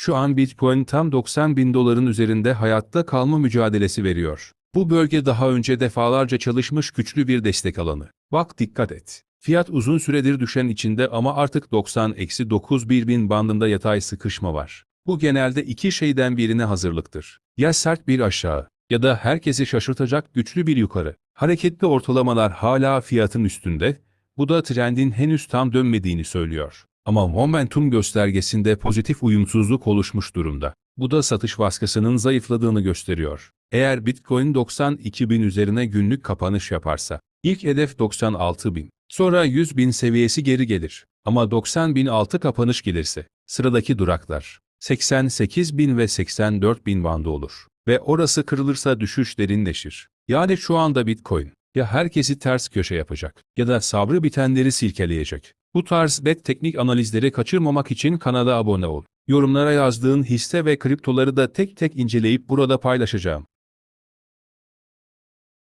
Şu an Bitcoin tam 90 bin doların üzerinde hayatta kalma mücadelesi veriyor. Bu bölge daha önce defalarca çalışmış güçlü bir destek alanı. Bak dikkat et. Fiyat uzun süredir düşen içinde ama artık 90-9 bin bandında yatay sıkışma var. Bu genelde iki şeyden birine hazırlıktır. Ya sert bir aşağı ya da herkesi şaşırtacak güçlü bir yukarı. Hareketli ortalamalar hala fiyatın üstünde, bu da trendin henüz tam dönmediğini söylüyor. Ama momentum göstergesinde pozitif uyumsuzluk oluşmuş durumda. Bu da satış baskısının zayıfladığını gösteriyor. Eğer Bitcoin 92 bin üzerine günlük kapanış yaparsa, ilk hedef 96 bin. Sonra 100 bin seviyesi geri gelir. Ama 90 bin altı kapanış gelirse, sıradaki duraklar 88 bin ve 84 bin bandı olur. Ve orası kırılırsa düşüş derinleşir. Yani şu anda Bitcoin ya herkesi ters köşe yapacak ya da sabrı bitenleri silkeleyecek. Bu tarz bet teknik analizleri kaçırmamak için kanala abone ol. Yorumlara yazdığın hisse ve kriptoları da tek tek inceleyip burada paylaşacağım.